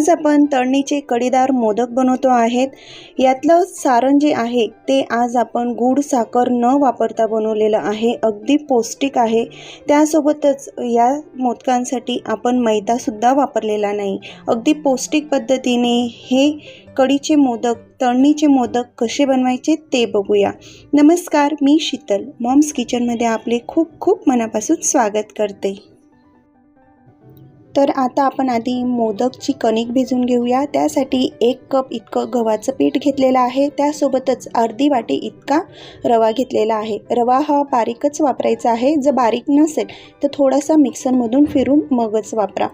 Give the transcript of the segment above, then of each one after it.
आज आपण तळणीचे कडीदार मोदक बनवतो आहेत. यातलं सारण जे आहे ते आज आपण गूळ साखर न वापरता बनवलेलं आहे. अगदी पौष्टिक आहे. त्यासोबतच या मोदकांसाठी आपण मैदासुद्धा वापरलेला नाही. अगदी पौष्टिक पद्धतीने हे कडीचे मोदक तळणीचे मोदक कसे बनवायचे ते बघूया. नमस्कार मी शीतल. मॉम्स किचनमध्ये आपले खूप खूप मनापासून स्वागत करते. तर आता आपण आधी मोदकची कणिक भिजून घेऊया. त्यासाठी एक कप इतकं गव्हाचं पीठ घेतलेलं आहे. त्यासोबतच अर्धी वाटी इतका रवा घेतलेला आहे. रवा हा बारीकच वापरायचा आहे. जर बारीक नसेल तर थोडासा मिक्सरमधून फिरून मगच वापरा.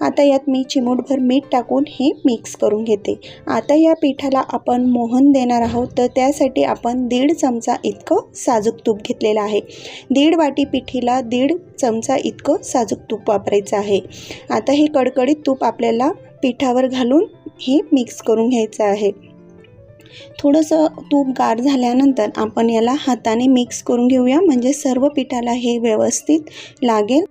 आता यात मी चिमूटभर मीठ टाकून हे मिक्स करून घेते. आता या पिठाला आपण मोहन देणार आहोत. तर त्यासाठी आपण दीड चमचा इतकं साजूक तूप घेतलेलं आहे. दीड वाटी पिठीला दीड चमचा इतकं साजूक तूप वापरायचं आहे. आता हे कडकडीत तूप आपल्याला पिठावर घालून हे मिक्स करून घ्यायचं आहे. थोडंसं तूप गार झाल्यानंतर आपण याला हाताने मिक्स करून घेऊया म्हणजे सर्व पिठाला हे व्यवस्थित लागेल.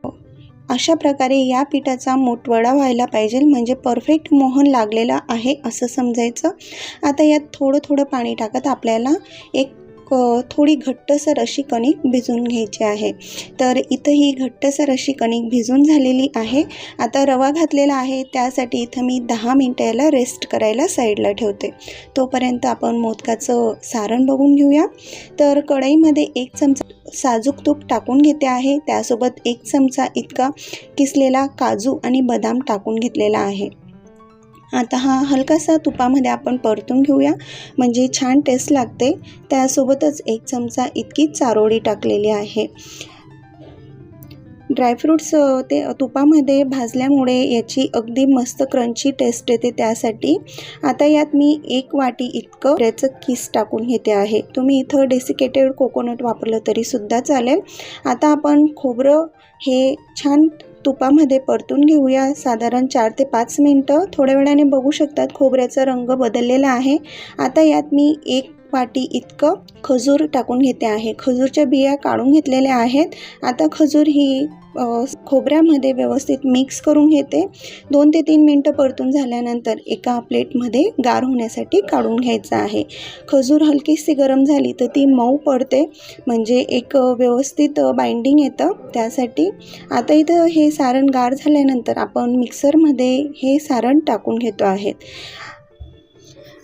अशा प्रकारे या पिठाचा मोठवडा व्हायला पाहिजे म्हणजे परफेक्ट मोहन लागलेला आहे असं समजायचं. आता यात थोडं थोडं पाणी टाकत आपल्याला एक थोडी घट्टसर अशी कणिक भिजून घ्यायची आहे. तर इथं ही घट्टसर अशी कणिक भिजून झालेली आहे. आता रवा घातलेला आहे. त्यासाठी इथं मी दहा मिनटं याला रेस्ट करायला साईडला ठेवते. तोपर्यंत आपण मोदकाचं सारण बघून घेऊया. तर कढईमध्ये एक चमचा साजूक तूप टाकून घेते आहे. त्यासोबत एक चमचा इतका किसलेला काजू आणि बदाम टाकून घेतलेला आहे. आता हा हलकासा तुपामध्ये आपण परतून घेऊया. म्हणजे छान टेस्ट लागते. त्यासोबतच एक चमचा इतकी चारोळी टाकलेली आहे. ड्रायफ्रूट्स ते तुपामध्ये भाजल्यामुळे याची अगदी मस्त क्रंची टेस्ट येते त्यासाठी. आता यात मी एक वाटी इतकं त्याचं किस टाकून घेते आहे. तुम्ही इथं डेसिकेटेड कोकोनट वापरलं तरीसुद्धा चालेल. आता आपण खोबरं हे छान तुपामध्ये परतून घेऊया. साधारण चार ते पाच मिनटं. थोड्या वेळाने बघू शकतात खोबऱ्याचा रंग बदललेला आहे. आता यात मी एक वाटी इतकं खजूर टाकून घेते आहे. खजूरच्या बिया काढून घेतलेल्या आहेत. आता खजूर ही खोबऱ्यामध्ये व्यवस्थित मिक्स करून घेते. दोन ते तीन मिनटं परतून झाल्यानंतर एका प्लेटमध्ये गार होण्यासाठी काढून घ्यायचं आहे. खजूर हलकीशी गरम झाली तर ती मऊ पडते. म्हणजे एक व्यवस्थित बाइंडिंग येतं. त्यासाठी आता इथं हे सारण गार झाल्यानंतर आपण मिक्सरमध्ये हे सारण टाकून घेतो आहेत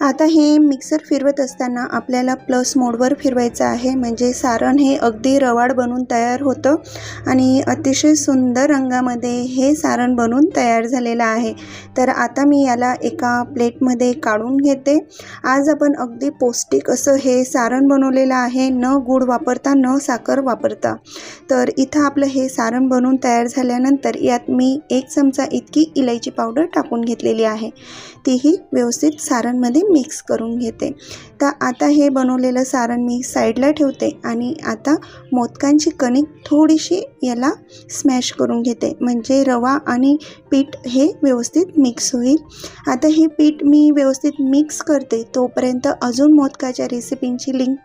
आता हे मिक्सर फिरवत असताना आपल्याला प्लस मोडवर फिरवायचं आहे. म्हणजे सारण हे अगदी रवाड बनून तयार होतं आणि अतिशय सुंदर रंगामध्ये हे सारण बनून तयार झालेलं आहे. तर आता मी याला एका प्लेटमध्ये काढून घेते. आज आपण अगदी पौष्टिक असं हे सारण बनवलेलं आहे. न गूळ वापरता न साखर वापरता. तर इथं आपलं हे सारण बनवून तयार झाल्यानंतर यात मी एक चमचा इतकी इलायची पावडर टाकून घेतलेली आहे. तीही व्यवस्थित सारणमध्ये मिक्स करून घेते. तर आता हे बनवलेलं सारण मी साईडला ठेवते आणि आता मोदकांची कणिक थोडीशी याला स्मॅश करून घेते. म्हणजे रवा आणि पीठ हे व्यवस्थित मिक्स होईल. आता हे पीठ मी व्यवस्थित मिक्स करते. तोपर्यंत अजून मोदकाच्या रेसिपींची लिंक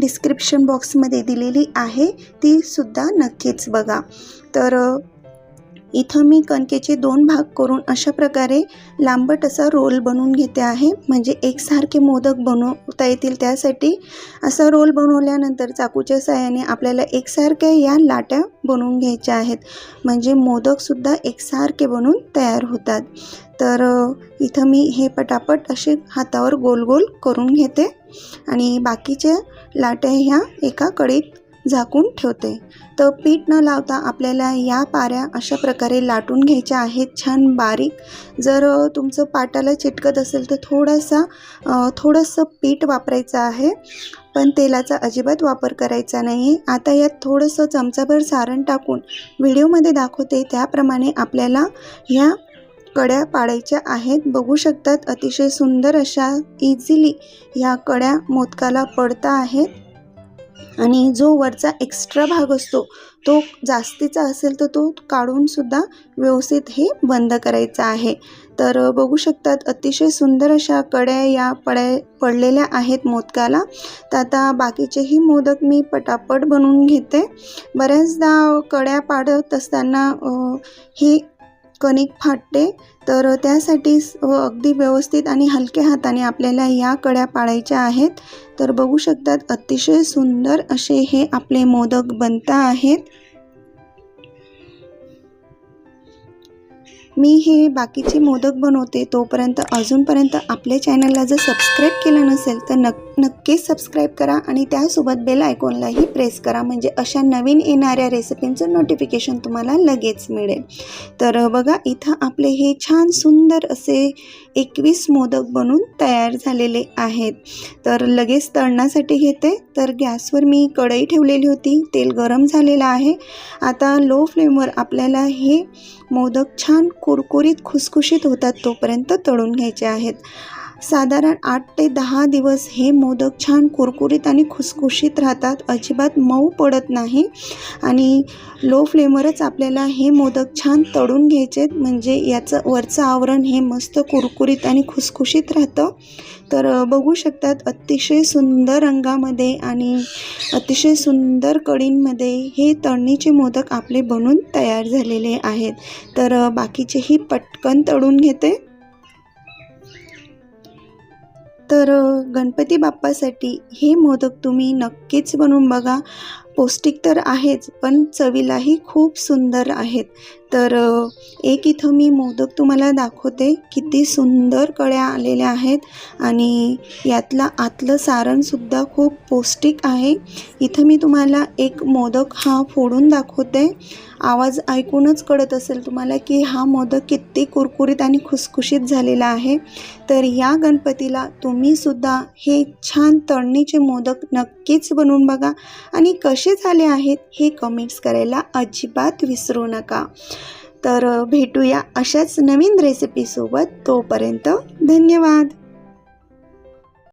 डिस्क्रिप्शन बॉक्समध्ये दिलेली आहे. तीसुद्धा नक्कीच बघा. तर इथं मी कणकेचे दोन भाग करून अशा प्रकारे लांबट असा रोल बनवून घेते आहे. म्हणजे एकसारखे मोदक बनवता येतील त्यासाठी. असा रोल बनवल्यानंतर चाकूच्या साह्याने आपल्याला एकसारख्या या लाट्या बनवून घ्यायच्या आहेत. म्हणजे मोदकसुद्धा एकसारखे बनवून तयार होतात. तर इथं मी हे पटापट असे हातावर गोल गोल करून घेते. आणि बाकीच्या लाट्या ह्या एका कडीत झाकून ठेवते. तर पीठ न लावता आपल्याला या पाऱ्या अशा प्रकारे लाटून घ्यायच्या आहेत. छान बारीक. जर तुमचं पाटाला चिटकत असेल तर थोडासा थोडंसं पीठ वापरायचं आहे. पण तेलाचा अजिबात वापर करायचा नाही. आहे आता यात थोडंसं चमचाभर सारण टाकून व्हिडिओमध्ये दाखवते. त्याप्रमाणे आपल्याला ह्या कड्या पाडायच्या आहेत. बघू शकतात अतिशय सुंदर अशा इझिली ह्या कड्या मोदकाला पडता आहेत. आणि जो वरचा एक्स्ट्रा भाग असतो तो जास्तीचा असेल तर तो काढूनसुद्धा व्यवस्थित हे बंद करायचा आहे. तर बघू शकतात अतिशय सुंदर अशा कड्या या पड्या पडलेल्या आहेत मोदकाला. तर आता बाकीचेही मोदक मी पटापट बनवून घेते. बऱ्याचदा कड्या पाडत असताना ही कणिक फाटते तर त्यासाठी व अगदी व्यवस्थित आणि हलक्या हाताने आपल्याला या कड्या पाळायच्या आहेत. तर बघू शकतात अतिशय सुंदर असे हे आपले मोदक बनता आहेत. मी हे बाकीचे मोदक बनवते तोपर्यंत अजूनपर्यंत आपल्या चॅनलला जर सबस्क्राईब केलं नसेल तर नक नक्कीच सबस्क्राईब करा आणि त्यासोबत बेल आयकॉनलाही प्रेस करा. म्हणजे अशा नवीन येणाऱ्या रेसिपींचं नोटिफिकेशन तुम्हाला लगेच मिळेल. तर बघा इथं आपले हे छान सुंदर असे एकवीस मोदक बनून तयार झालेले आहेत. तर लगेच तळण्यासाठी घेते. तर गॅसवर मी कढई ठेवलेली होती. तेल गरम झालेलं आहे. आता लो फ्लेमवर आपल्याला हे मोदक छान कुरकुरीत खुसखुशीत होतात तोपर्यंत तळून घ्यायचे आहेत. साधारण आठ ते दहा दिवस हे मोदक छान कुरकुरीत आणि खुसखुशीत राहतात. अजिबात मऊ पडत नाही. आणि लो फ्लेमवरच आपल्याला हे मोदक छान तळून घ्यायचे. म्हणजे याचं वरचं आवरण हे मस्त कुरकुरीत आणि खुसखुशीत राहतं. तर बघू शकतात अतिशय सुंदर रंगामध्ये आणि अतिशय सुंदर कडींमध्ये हे तळणीचे मोदक आपले बनून तयार झालेले आहेत. तर बाकीचेही पटकन तळून घेते. तर गणपती बाप्पासाठी हे मोदक तुम्ही नक्कीच बनवून बघा. पौष्टिक तर आहेच पण चवीलाही खूप सुंदर आहेत. तर एक इथं मी मोदक तुम्हाला दाखवते. किती सुंदर कळ्या आलेल्या आहेत आणि यातला आतलं सारणसुद्धा खूप पौष्टिक आहे. इथं मी तुम्हाला एक मोदक हा फोडून दाखवते. आवाज ऐकूनच कळत असेल तुम्हाला की हा मोदक किती कुरकुरीत आणि खुसखुशीत झालेला आहे. तर या गणपतीला तुम्हीसुद्धा हे छान तळणीचे मोदक नक्कीच बनवून बघा आणि कसे झाले आहेत हे कमेंट्स करायला अजिबात विसरू नका. तर भेटूया अशाच नवीन रेसिपीसोबत तोपर्यंत धन्यवाद.